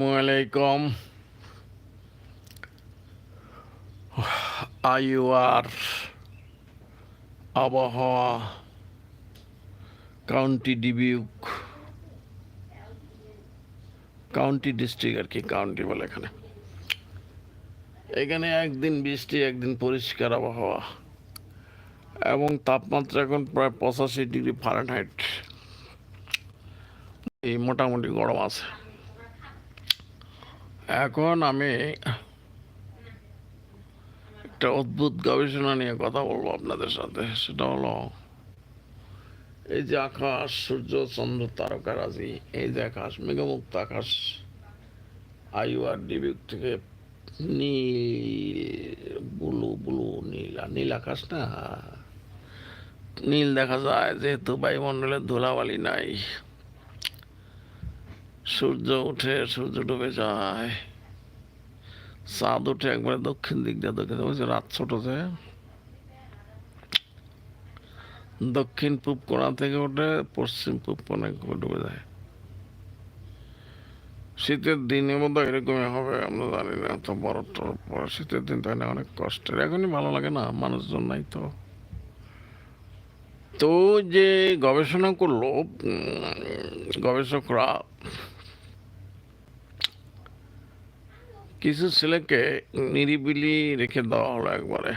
আলাইকুম আইওয়ার আবহাওয়া কাউন্টি ডিবিউক কাউন্টি ডিস্ট্রিক্ট আর কি কাউন্টি বলে এখানে। এখানে একদিন বৃষ্টি, একদিন পরিষ্কার আবহাওয়া। এবং তাপমাত্রা এখন প্রায় পঁচাশি ডিগ্রি ফারেনহাইট এই মোটামুটি গরম আছে। এখন আমি একটা অদ্ভুত গবেষণা নিয়ে কথা বলব আপনাদের সাথে। সেটা হলো, এই যে আকাশ, সূর্য, চন্দ্র তারকারাজি এই যে আকাশ, মেঘমুক্ত আকাশ আর ডিবিক থেকে নীল, ব্লু ব্লু, নীল নীল আকাশ না? নীল দেখা যায়, যেহেতু বায়ুমণ্ডলে ধুলাবালি নাই। সূর্য উঠে, সূর্য ডুবে যায়। চাঁদ উঠে একবারে দক্ষিণ দিক দিয়ে দক্ষিণ ওই রাত ছোট যে। দক্ষিণ পূব কোণা থেকে উঠে, পশ্চিম পূব কোণে ডুবে যায়। শীতের দিনের মধ্যে এরকমই হবে, আমরা জানি না তো বরফ টরফ পড়ে, শীতের দিন তাই না, অনেক কষ্টের। এখনই ভালো লাগে না, মানুষজন নাই তো। তো যে গবেষণা করল গবেষকরা কিছু ছেলেকে নিরিবিলি রেখে দেওয়া হলো একবারে।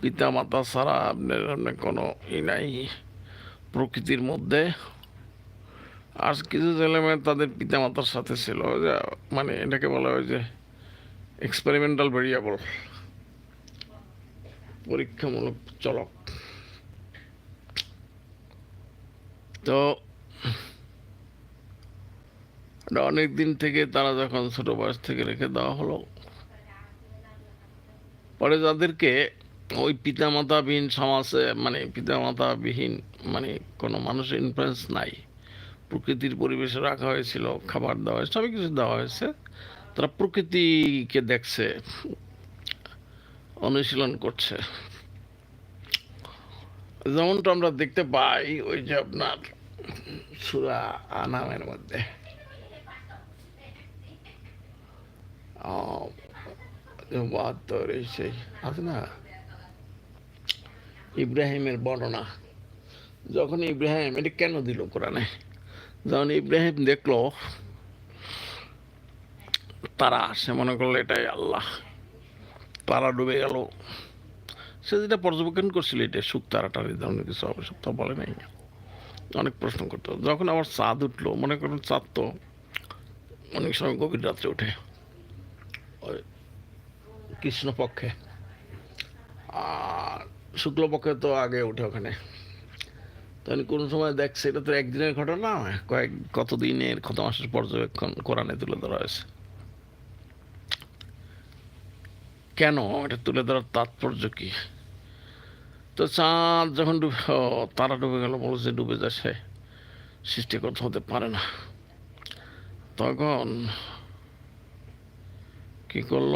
পিতা মাতা ছাড়া আপনার আপনার কোনো ই নাই প্রকৃতির মধ্যে। আর কিছু ছেলে মেয়ে তাদের পিতা মাতার সাথে ছিল মানে এটাকে বলা হয় যে এক্সপেরিমেন্টাল ভেরিয়েবল পরীক্ষামূলক চলক। তো অনেক দিন থেকে তারা যখন ছোট বয়স থেকে রেখে দেওয়া হলো, পরে যাদেরকে ওই পিতামাতাবিহীন সমাজে মানে পিতামাতাবিহীন মানে কোনো মানুষের ইনফ্লুয়েন্স নাই, প্রকৃতির পরিবেশে রাখা হয়েছিল, খাবার দেওয়া হয়েছে, সবই কিছু দেওয়া হয়েছে, তারা প্রকৃতিকে দেখছে, অনুশীলন করছে। যেমনটা আমরা দেখতে পাই, ওই যে আপনার সুরা আনামের মধ্যে। আছে না, ইব্রাহিমের বর্ণনা। যখন ইব্রাহিম, এটা কেন দিল কোরআনে? যখন ইব্রাহিম দেখল, তারা সে মনে করল এটাই আল্লাহ। তারা ডুবে গেল। সে যেটা পর্যবেক্ষণ করছিল এটা সুখ তারাটার এই ধরনের কিছু হবে সুখ তো বলে নাই। অনেক প্রশ্ন করতো। যখন আবার চাঁদ উঠল, মনে করেন চাঁদ তো অনেক সময় গভীর রাত্রে ওই কৃষ্ণপক্ষে। আর শুক্লপক্ষে তো আগে ওঠে ওখানে। তখন কোন সময় দেখছে, এটা তো একদিনের ঘটনা, কয়েক কত দিনের কত মাসের পর্যবেক্ষণ কোরআনে তুলে ধরা হয়েছে। কেন এটা তুলে ধরার তাৎপর্য কি? তো চাঁদ যখন ডুবে তারা ডুবে গেল বলছে ডুবে যাচ্ছে সৃষ্টিকর্তা হতে পারে না। তখন কি করল?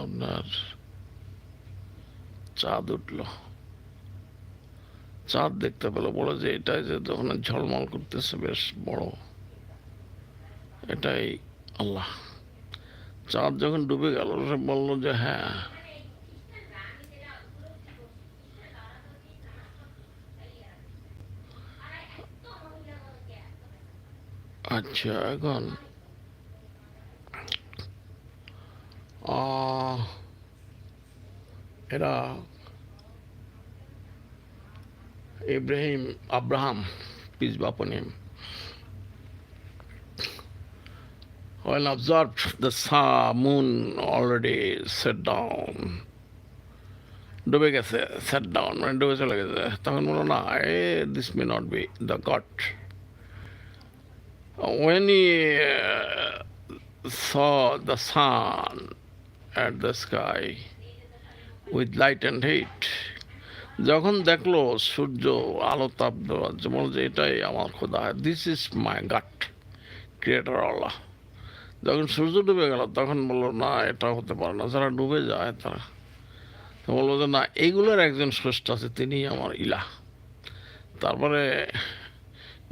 আপনার চাঁদ উঠল। চাঁদ দেখতে পেল, বলে যে এটাই যে যখন ঝলমল করতেছে, বেশ বড়। এটাই আল্লাহ। চাঁদ যখন ডুবে গেল, সে বলল যে হ্যাঁ। আচ্ছা এখন এরা Ibrahim Abraham peace be upon him when observed the sun, moon already set down ডুবে গেছে সেট ডাউন মানে ডুবে চলে গেছে তখন বললো না uh this may not be the god when he uh, saw the sun at the sky light and heat. যখন দেখল সূর্য, আলো তাপ দেওয়া যেমন যে এটাই আমার খোদা। This is my god creator আল্লাহ যখন সূর্য ডুবে গেল, তখন বলল, না এটা হতে পারে না। যারা ডুবে যায় তারা। তো বলল যে, না এইগুলোর একজন স্রষ্টা আছে তিনি আমার ইলা তারপরে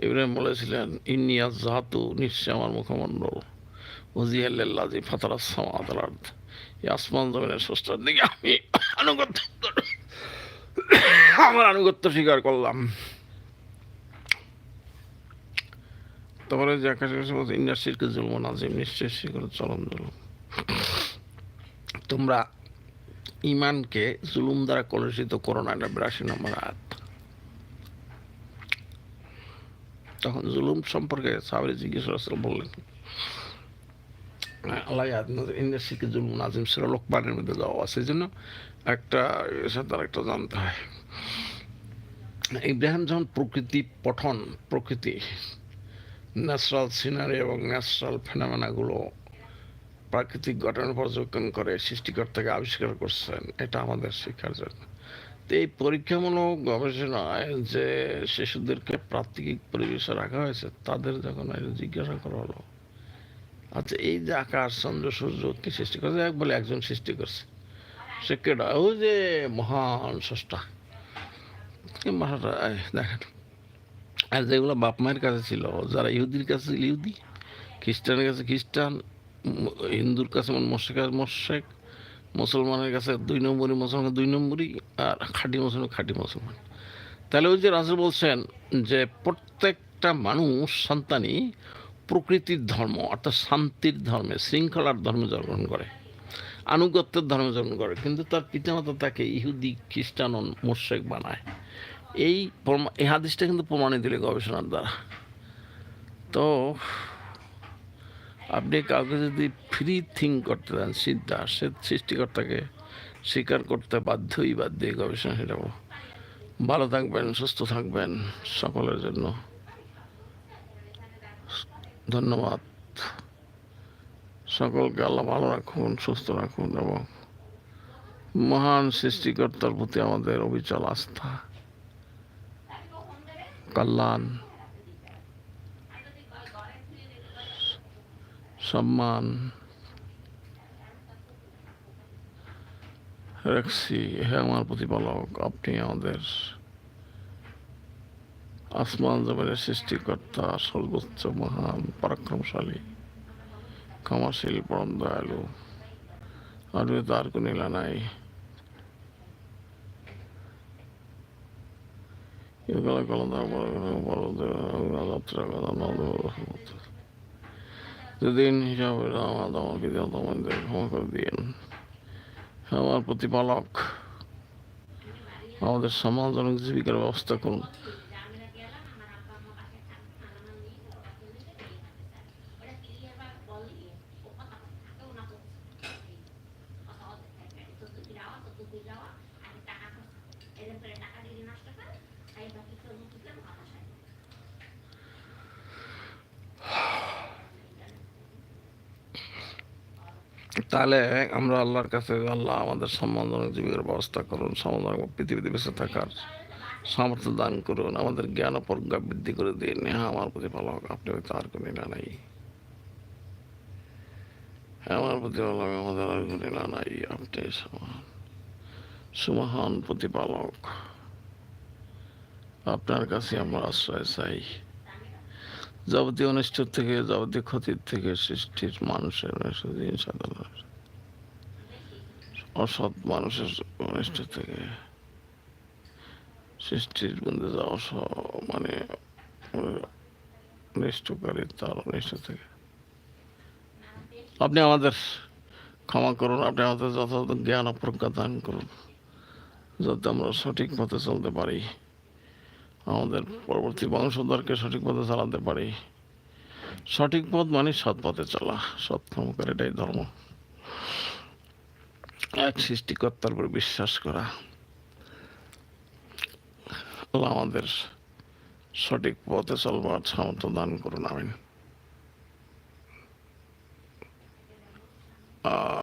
ইব্রাহিম বলেছিলেন ইন্নিয়া জাহাতু নিশ্চয় আমার মুখমণ্ডল। ওজিয়াল্লাজি ফাতারা সামাদারার্থ আসমান জমিনের স্রষ্টার দিকে আমি আনুগত্য আমার আনুগত্য স্বীকার করলাম। তারপরে যে আকাশে ইন্ডাস্ট্রিকে জুলম নাজিম নিশ্চয় স্বীকার জুলুম। তোমরা ইমানকে জুলুম দ্বারা কলুষিত করো না, এটা বিরাশি নম্বর আয়াত। তখন জুলুম সম্পর্কে সাবরি জিজ্ঞেস বললেন আল্লাহ ইন্ডাস্ট্রিকে জুলুম, নাজিম সেরা লোকমানের মধ্যে যাওয়া আছে। এই জন্য একটা তার একটা জানতে হয়। ইব্রাহিম যখন প্রকৃতি পঠন, প্রকৃতি, ন্যাচারাল সিনারি এবং ন্যাচারাল ফেনামেনাগুলো প্রাকৃতিক ঘটনা পর্যবেক্ষণ করে সৃষ্টিকর্তাকে আবিষ্কার করছেন, এটা আমাদের শিক্ষার জন্য। তো এই পরীক্ষামূলক গবেষণায় যে শিশুদেরকে প্রাকৃতিক পরিবেশে রাখা হয়েছে, তাদের যখন জিজ্ঞাসা করা হলো আচ্ছা এই যে আকাশ, চন্দ্র, সূর্য, কি সৃষ্টি করছে? এক বলে একজন সৃষ্টি করছে। সে কেটা ওই যে মহান সষ্টা দেখেন। আর যেগুলো বাপ মায়ের কাছে ছিল, যারা ইহুদির কাছে ছিল, ইহুদি, খ্রিস্টানের কাছে খ্রিস্টান, হিন্দুর কাছে মোশেক মোশেক মুসলমানের কাছে দুই নম্বরই মুসলমান, দুই নম্বরই আর খাঁটি মুসলমান খাঁটি মুসলমান। তাহলে ওই যে রাজু বলছেন যে প্রত্যেকটা মানুষ সন্তানই প্রকৃতির ধর্ম, অর্থাৎ শান্তির ধর্মে, শৃঙ্খলার ধর্মে জন্মগ্রহণ করে, আনুগত্যের ধর্মে জন্মগ্রহণ করে, কিন্তু তার পিতামাতা তাকে ইহুদি, খ্রিস্টান ও মোশেক বানায়। এই এই হাদিসটা কিন্তু প্রমাণিত দিলে গবেষণার দ্বারা। তো, আপনি কাউকে যদি ফ্রি থিঙ্ক করতে দেন চিন্তা সে সৃষ্টিকর্তাকে স্বীকার করতে বাধ্যই বাধ্য গবেষণা সেটা ভালো থাকবেন, সুস্থ থাকবেন সকলের জন্য। ধন্যবাদ। সকলকে আল্লাহ ভালো রাখুন, সুস্থ রাখুন এবং মহান সৃষ্টিকর্তার প্রতি আমাদের অবিচল আস্থা। কল্যাণ, সম্মান রাখছি। হে আমার প্রতিপালক, আপনি আমাদের আসমান জমিনের সৃষ্টিকর্তা, সর্বোচ্চ মহান, পরাক্রমশালী, ক্ষমাশীল, পরম দয়ালু। আর তার কোনো লীলা নাই এগুলো কলন্দা যাত্রা কথা যেদিন হিসাবে আমার ক্ষমা করে দিন আমার প্রতিপালক, আমাদের সমাজজনক জীবিকার ব্যবস্থা করুন। তাহলে আমরা আল্লাহর কাছে আল্লাহ আমাদের সম্মানজনক জীবিকার ব্যবস্থা করুন, সম্মানজনক পৃথিবীতে বেঁচে থাকার সামর্থ্য দান করুন, আমাদের জ্ঞান প্রজ্ঞা বৃদ্ধি করে দিন। হ্যাঁ আমার প্রতিপালক আপনি হয়তো আর কোনো না নাই। হ্যাঁ আমার প্রতিপালক আমাদের আর কোনো না নাই, আপনি সমান। সুমহান প্রতিপালক। আপনার কাছে আমরা আশ্রয় চাই। যাবতীয় অনিষ্ট থেকে, যাবতীয় ক্ষতির থেকে সৃষ্টির মানুষের সাধারণ অসৎ মানুষের অনিষ্ট থেকে সৃষ্টির মধ্যে যা অস মানে অনিষ্টকারী তার অনিষ্ট থেকে। আপনি আমাদের ক্ষমা করুন, আপনি আমাদের যথাযথ জ্ঞান অপ্রজ্ঞা দান করুন। যাতে আমরা সঠিক পথে চলতে পারি। আমাদের পরবর্তী বংশধরকে সঠিক পথে চালাতে পারি। সঠিক পথ মানে সৎ পথে চলা। সৎকর্ম করে এটাই ধর্ম। এক সৃষ্টিকর্তার উপর বিশ্বাস করা। আমাদের সঠিক পথে চলবার সামর্থ্য দান করুন, আমিন।